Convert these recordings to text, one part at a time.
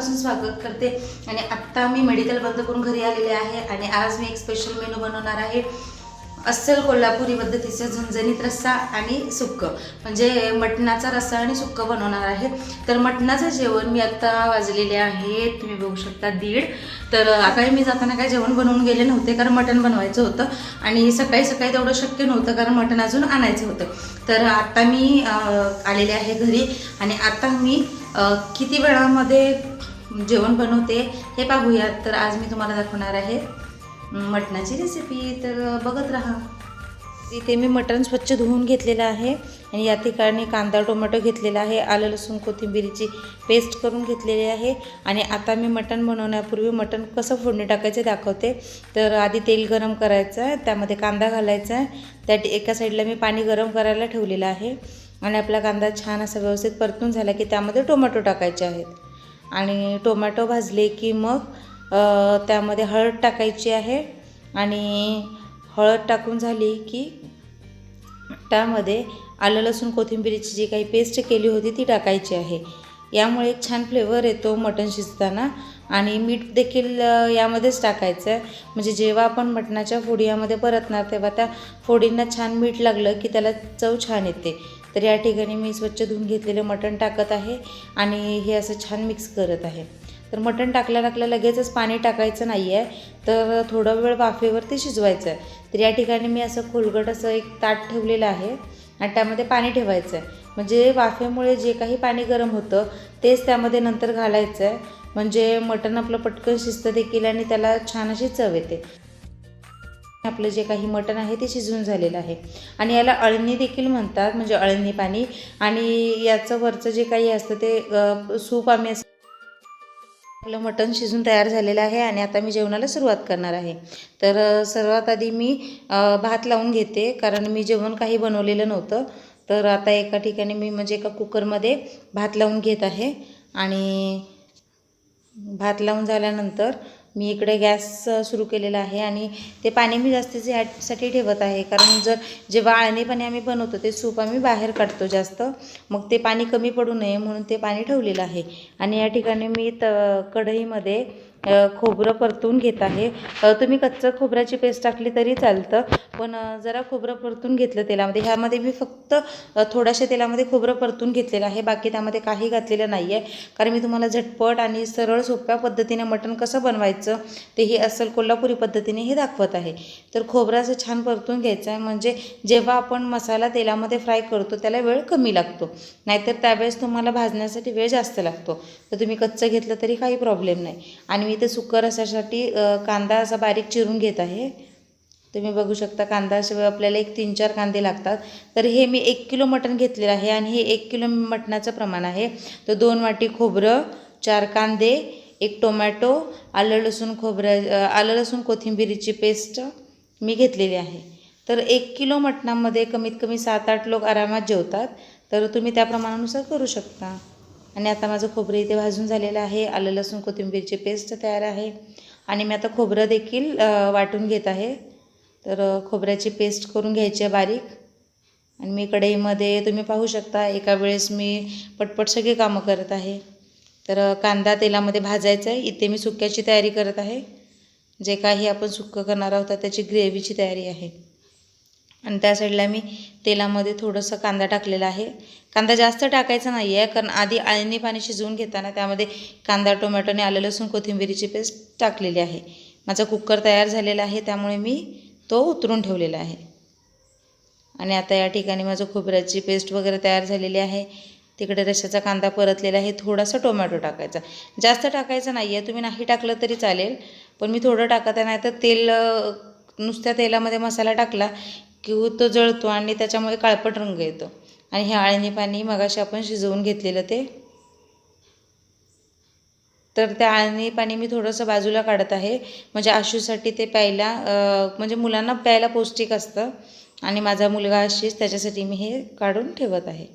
मनापासून स्वागत करते. आणि आत्ता मी मेडिकल बंद करून घरी आलेले आहे आणि आज मी एक स्पेशल मेनू बनवणार आहे. अस्सल कोल्हापुरी पद्धतीचं झणझणीत रस्सा आणि सुक्क. म्हणजे मटणाचा रस्सा आणि सुक्क बनवणार आहे. तर मटणाचं जेवण मी आत्ता वाजलेले आहे. तुम्ही बघू शकता दीड. तर काही मी जाताना काय जेवण बनवून गेले नव्हते कारण मटण बनवायचं होतं. आणि सकाळी सकाळी तेवढं शक्य नव्हतं कारण मटण अजून आणायचं होतं. तर आत्ता मी आलेले आहे घरी. आणि आता मी किती वेळामध्ये जेवण बनवते. हे पाहूयात तर आज मी तुम्हाला दाखवणार आहे मटणाची रेसिपी तर बघत राहा. इथे मी मटण स्वच्छ धुवून घेतलेलं आहे आणि या ठिकाणी कांदा टोमॅटो घेतलेला आहे. आलं लसूण कोथिंबिरीची पेस्ट करून घेतलेली आहे. आणि आता मी मटण बनवण्यापूर्वी मटण कसं फोडणी टाकायचं दाखवते. तर आधी तेल गरम करायचं आहे. त्यामध्ये कांदा घालायचा आहे. त्या एका साईडला मी पाणी गरम करायला ठेवलेलं आहे. आणि आपला कांदा छान असा व्यवस्थित परतून झाला की त्यामध्ये टोमॅटो टाकायचे आहेत. आणि टोमॅटो भाजले की मग त्यामध्ये हळद टाकायची आहे. आणि हळद टाकून झाली की त्यामध्ये आलं लसूण कोथिंबिरीची जी काही पेस्ट केली होती ती टाकायची आहे. यामुळे एक छान फ्लेवर येतो मटण शिजताना. आणि मीठ देखील यामध्येच टाकायचं आहे म्हणजे जेव्हा आपण मटणाच्या फोडी यामध्ये परतणार तेव्हा त्या फोडींना छान मीठ लागलं की त्याला चव छान येते. तर या ठिकाणी मी स्वच्छ धुवून घेतलेलं मटण टाकत आहे आणि हे असं छान मिक्स करत आहे. तर मटण टाकल्या टाकल्या लगेचच पाणी टाकायचं नाही आहे तर थोडा वेळ वाफेवरती शिजवायचं आहे तर या ठिकाणी मी असं खोलगट असं एक ताट ठेवलेलं आहे आणि त्यामध्ये पाणी ठेवायचं आहे म्हणजे वाफेमुळे जे काही पाणी गरम होतं तेच त्यामध्ये नंतर घालायचं आहे म्हणजे मटण आपलं पटकन शिजतं देखील आणि त्याला छान अशी चव येते. आपलं जे काही मटण आहे ते शिजून झालेलं आहे. आणि याला अळणी देखील म्हणतात म्हणजे अळणी पाणी. आणि याचं वरचं जे काही असतं ते सूप आम्ही आपलं मटण शिजून तयार झालेलं आहे आणि आता मी जेवणाला सुरुवात करणार आहे. तर सर्वात आधी मी भात लावून घेते कारण मी जेवण काही बनवलेलं नव्हतं. तर आता एका ठिकाणी मी म्हणजे एका कुकरमध्ये भात लावून घेत आहे. आणि भात लावून झाल्यानंतर मी इकडे गॅस सुरू केलेला आहे आणि ते पाणी मी जास्तीचे ह्यासाठी ठेवत आहे. कारण जर जेव्हा आळणी पाणी आम्ही बनवतो ते सूप आम्ही बाहेर काढतो जास्त. मग ते पाणी कमी पडू नये म्हणून ते पाणी ठेवलेलं आहे. आणि या ठिकाणी मी त कढईमध्ये खोबरं परतून घेत आहे. तुम्ही कच्चं खोबऱ्याची पेस्ट टाकली तरी चालतं पण जरा खोबरं परतून घेतलं तेलामध्ये. ह्यामध्ये मी फक्त थोड्याशा तेलामध्ये खोबरं परतून घेतलेलं आहे. बाकी त्यामध्ये काही घातलेलं नाही आहे कारण मी तुम्हाला झटपट आणि सरळ सोप्या पद्धतीने मटण कसं बनवायचं ते ही असल कोल्हापुरी पद्धतीने हे दाखवत आहे. तर खोबरं असं छान परतून घ्यायचं आहे. म्हणजे जेव्हा आपण मसाला तेलामध्ये फ्राय करतो त्याला वेळ कमी लागतो. नाहीतर त्यावेळेस तुम्हाला भाजण्यासाठी वेळ जास्त लागतो. तर तुम्ही कच्चं घेतलं तरी काही प्रॉब्लेम नाही. आणि मी इथे सुकर रसासाठी कांदा असा बारीक चिरून घेत आहे. तुम्ही बघू शकता कांदा असे आपल्याला एक तीन चार कांदे लागतात. तर हे मी एक किलो मटण घेतलेलं आहे आणि हे एक किलो मटणाचं प्रमाण आहे. तर दोन वाटी खोबरं चार कांदे एक टोमॅटो आलं लसूण खोबऱ्या आलं लसूण कोथिंबिरीची पेस्ट मी घेतलेली आहे. तर एक किलो मटणामध्ये कमीत कमी सात आठ लोक आरामात जेवतात. तर तुम्ही त्या प्रमाणानुसार करू शकता. आणि आता माझं खोबरं इथे भाजून झालेलं आहे. आलं लसूण कोथिंबीरची पेस्ट तयार आहे. आणि मी आता खोबरं देखील वाटून घेत आहे. तर खोबऱ्याची पेस्ट करून घ्यायची आहे बारीक. आणि मी कढईमध्ये तुम्ही पाहू शकता एका वेळेस मी पटपट सगळी कामं करत आहे. तर कांदा तेलामध्ये भाजायचा आहे. इथे मी सुक्याची तयारी करत आहे. जे काही आपण सुक्कं करणार आहोत त्याची ग्रेव्हीची तयारी आहे. आणि त्या साईडला मी तेलामध्ये थोडंसं कांदा टाकलेला आहे. कांदा जास्त टाकायचा नाही आहे कारण आधी आळणी पाणी शिजवून घेताना त्यामध्ये कांदा टोमॅटोने आलं लसूण कोथिंबिरीची पेस्ट टाकलेली आहे. माझा कुकर तयार झालेला आहे त्यामुळे मी तो उतरून ठेवलेला आहे. आणि आता या ठिकाणी माझं खोबऱ्याची पेस्ट वगैरे तयार झालेली आहे. तिकडे रशाचा कांदा परतलेला आहे थोडासा टोमॅटो टाकायचा. जास्त टाकायचं नाही आहे तुम्ही नाही टाकलं तरी चालेल. पण मी थोडं टाकत आहे नाही तर तेल नुसत्या तेलामध्ये मसाला टाकला की तो जळतो आणि त्याच्यामुळे काळपट रंग येतो. आणि हे आळणी पाणी मगाशी आपण शिजवून घेतलेलं ते. तर त्या आळणी पाणी मी थोडंसं बाजूला काढत आहे. म्हणजे आशूसाठी ते प्यायला म्हणजे मुलांना प्यायला पौष्टिक असतं. आणि माझा मुलगा अशीच त्याच्यासाठी मी हे काढून ठेवत आहे.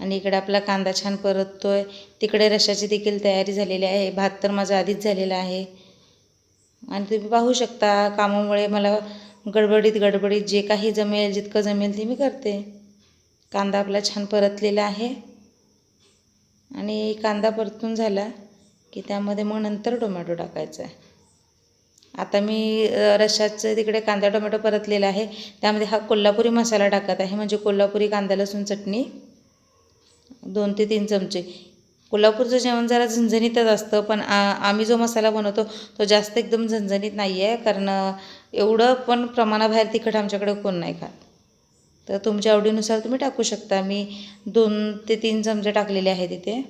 आणि इकडे आपला कांदा छान परततो आहे तिकडे रशाची देखील तयारी झालेली आहे. भात तर माझा आधीच झालेला आहे. आणि तुम्ही पाहू शकता कामामुळे मला गडबडीत गडबडीत जे काही जमेल जितकं जमेल ते मी करते. कांदा आपला छान परतलेला आहे. आणि कांदा परतून झाला की त्यामध्ये मग नंतर टोमॅटो टाकायचा आहे. आता मी अ, रश्श्याचं तिकडे कांदा टोमॅटो परतलेला आहे. त्यामध्ये हा कोल्हापुरी मसाला टाकत आहे. म्हणजे कोल्हापुरी कांदा लसूण चटणी दोन ते तीन चमचे. कोल्हापूरचं जेवण जरा झणझणीतच असतं पण आ आम्ही जो मसाला बनवतो तो जास्त एकदम झणझणीत नाही आहे कारण एवढं पण प्रमाणाबाहेर तिखट आमच्याकडे कोण नाही खात. तर तुमच्या आवडीनुसार तुम्ही टाकू शकता. मी दोन ते तीन चमचे टाकलेले आहेत इथे.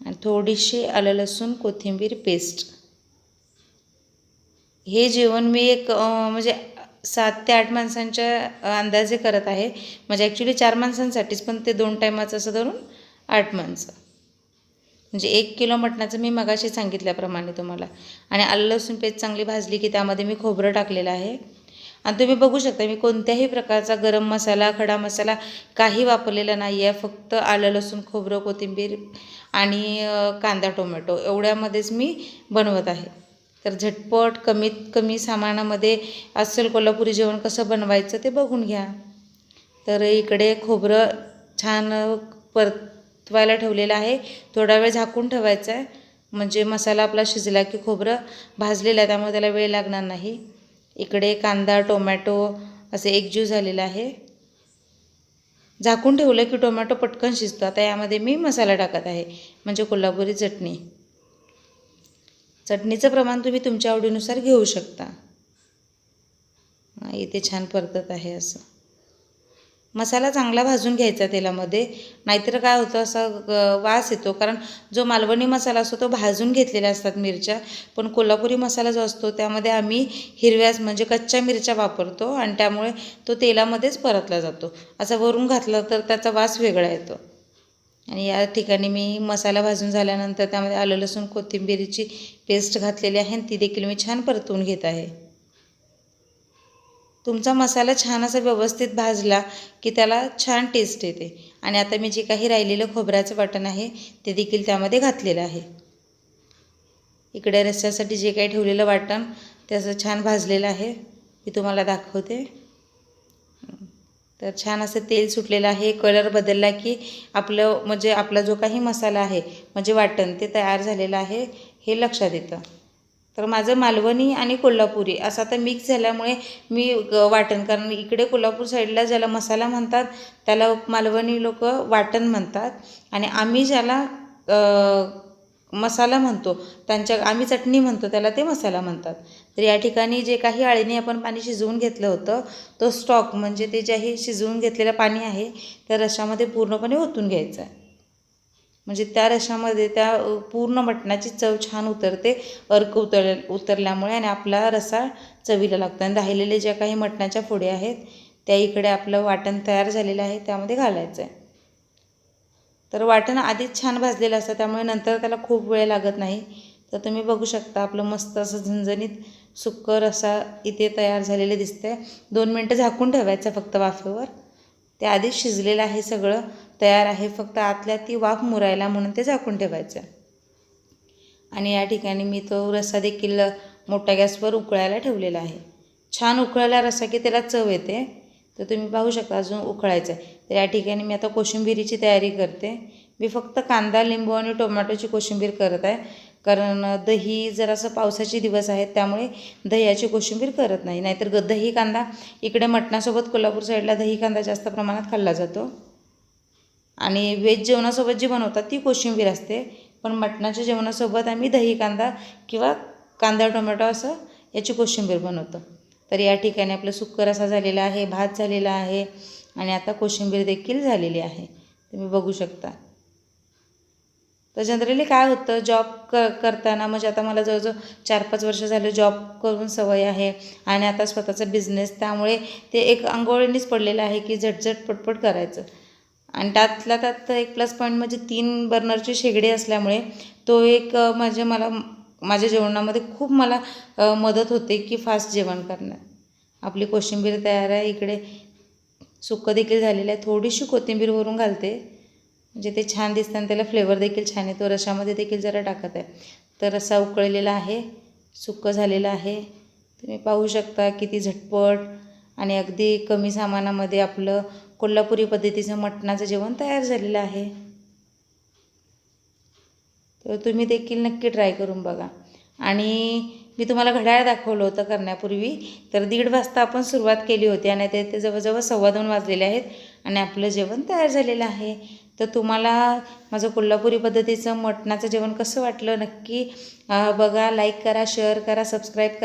आणि थोडीशी आलं लसूण कोथिंबीर पेस्ट. हे जेवण मी एक म्हणजे सात ते आठ माणसांच्या अंदाजे करत आहे. म्हणजे ॲक्च्युली चार माणसांसाठीच पण ते दोन टायमाचं असं धरून आठ माणसं. म्हणजे एक किलो मटणाचं मी मगाशी सांगितल्याप्रमाणे तुम्हाला. आणि आलं लसूण पेस्ट चांगली भाजली की त्यामध्ये मी खोबरं टाकलेलं आहे. आणि तुम्ही बघू शकता मी कोणत्याही प्रकारचा गरम मसाला खडा मसाला काही वापरलेला नाही आहे. फक्त आलं लसूण खोबरं कोथिंबीर आणि कांदा टोमॅटो एवढ्यामध्येच मी बनवत आहे. तर झटपट कमीत कमी सामानामध्ये अस्सल कोल्हापुरी जेवण कसं बनवायचं ते बघून घ्या. तर इकडे खोबरं छान परत परतवायला ठेवलेलं आहे. थोडा वेळ झाकून ठेवायचा आहे. म्हणजे मसाला आपला शिजला की खोबरं भाजलेलं आहे त्यामुळे त्याला वेळ लागणार नाही. इकडे कांदा टोमॅटो असे एकजीव झालेलं आहे. झाकून ठेवलं की टोमॅटो पटकन शिजतो. आता यामध्ये मी मसाला टाकत आहे. म्हणजे कोल्हापुरी चटणी. चटणीचं प्रमाण तुम्ही तुमच्या आवडीनुसार घेऊ शकता. इथे छान परतत आहे असं. मसाला चांगला भाजून घ्यायचा तेलामध्ये. नाहीतर काय होतं असा वास येतो. कारण जो मालवणी मसाला असतो तो भाजून घेतलेल्या असतात मिरच्या. पण कोल्हापुरी मसाला जो असतो त्यामध्ये आम्ही हिरव्याच म्हणजे कच्च्या मिरच्या वापरतो आणि त्यामुळे तो तेलामध्येच परतला जातो. असा वरून घातला तर त्याचा वास वेगळा येतो. आणि या ठिकाणी मी मसाला भाजून झाल्यानंतर त्यामध्ये आलं लसूण कोथिंबिरीची पेस्ट घातलेली आहे आणि ती देखील मी छान परतवून घेत आहे. तुमचा मसाला छान असा व्यवस्थित भाजला की त्याला छान टेस्ट येते. आणि आता मी जे काही राहिलेलं खोबऱ्याचं वाटण आहे ते देखील त्यामध्ये घातलेलं आहे. इकडे रस्स्यासाठी जे काही ठेवलेलं वाटण त्याचं छान भाजलेलं आहे. मी तुम्हाला दाखवते. तर छान असं तेल सुटलेलं आहे. कलर बदलला की आपलं म्हणजे आपला जो काही मसाला आहे म्हणजे वाटण ते तयार झालेलं आहे हे लक्षात येतं. तर माझं मालवणी आणि कोल्हापुरी असं आता मिक्स झाल्यामुळे मी ग- वाटण. कारण इकडे कोल्हापूर साईडला ज्याला मसाला म्हणतात त्याला मालवणी लोक वाटण म्हणतात. आणि आम्ही ज्याला मसाला म्हणतो त्यांच्या आम्ही चटणी म्हणतो त्याला ते मसाला म्हणतात. तर या ठिकाणी जे काही आळीने आपण पाणी शिजवून घेतलं होतं तो स्टॉक म्हणजे ते जे आहे शिजवून घेतलेलं पाणी आहे त्या रशामध्ये पूर्णपणे ओतून घ्यायचं आहे. म्हणजे त्या रशामध्ये त्या पूर्ण मटणाची चव छान उतरते अर्क उतर उतरल्यामुळे आणि आपला रसा चवीला लागतो. आणि राहिलेले ज्या काही मटणाच्या फोडी आहेत त्या इकडे आपलं वाटण तयार झालेलं आहे त्यामध्ये घालायचं आहे तर वाटण आधीच छान भाजलेलं असतं त्यामुळे नंतर त्याला खूप वेळ लागत नाही. तर तुम्ही बघू शकता आपलं मस्त असं झणझणीत सुक्क रसा इथे तयार झालेले आहे दोन मिनटं झाकून ठेवायचं फक्त वाफेवर. ते आधीच शिजलेलं आहे सगळं. तयार आहे फक्त आतल्या ती वाफ मुरायला म्हणून ते झाकून ठेवायचं. आणि या ठिकाणी मी तो रस्सा देखील मोठ्या गॅसवर उकळायला ठेवलेला आहे. छान उकळायला रस्सा की त्याला चव येते. तर तुम्ही पाहू शकता अजून उकळायचं आहे. तर या ठिकाणी मी आता कोशिंबिरीची तयारी करते. मी फक्त कांदा लिंबू आणि टोमॅटोची कोशिंबीर करत आहे. कारण दही जरासं पावसाचे दिवस आहेत त्यामुळे दह्याची कोशिंबीर करत नाही. नाहीतर ग दही कांदा इकडे मटणासोबत कोल्हापूर साईडला दही कांदा जास्त प्रमाणात खाल्ला जातो. आणि व्हेज जेवणासोबत जी बनवतात ती कोशिंबीर असते. पण मटणाच्या जेवणासोबत आम्ही दही कांदा किंवा कांदा टोमॅटो असं याची कोशिंबीर बनवतो. तर या ठिकाणी आपलं सुक्कर असा झालेला आहे भात झालेला आहे आणि आता कोशिंबीर देखील झालेली आहे. तुम्ही बघू शकता. तर जनरली काय होतं जॉब क करताना म्हणजे आता मला जवळजवळ चार पाच वर्ष झालं जॉब करून सवय आहे आणि आता स्वतःचा बिझनेस त्यामुळे ते एक अंगवळणीच पडलेलं आहे की झटझट पटपट करायचं. आणि त्यातल्या त्यात एक प्लस पॉईंट म्हणजे तीन बर्नरची शेगडी असल्यामुळे तो एक म्हणजे मला माझ्या जेवणामध्ये खूप मला मदत होते की फास्ट जेवण करण्यात. आपली कोशिंबीर तयार आहे इकडे सुक्कं देखील झालेलं आहे. थोडीशी कोथिंबीर वरून घालते. म्हणजे ते छान दिसतं आणि त्याला फ्लेवर देखील छान येतो रशामध्ये देखील जरा टाकत आहे. तर रस्सा उकळलेला आहे सुक्कं झालेलं आहे. तुम्ही पाहू शकता किती झटपट आणि अगदी कमी सामानामध्ये आपलं कोल्हापुरी पद्धतीचं मटणाचं जेवण तयार झालेलं आहे. तर तुम्ही देखील नक्की ट्राय करून बघा. आणि मी तुम्हाला घड्याळ दाखवलं होतं करण्यापूर्वी तर दीड वाजता आपण सुरुवात केली होती आणि ते ते जवळजवळ सव्वा दोन वाजलेले आहेत आणि आपलं जेवण तयार झालेलं आहे. तर तुम्हाला माझं कोल्हापुरी पद्धतीचं मटणाचं जेवण कसं वाटलं नक्की बघा लाईक करा शेअर करा सबस्क्राईब करा.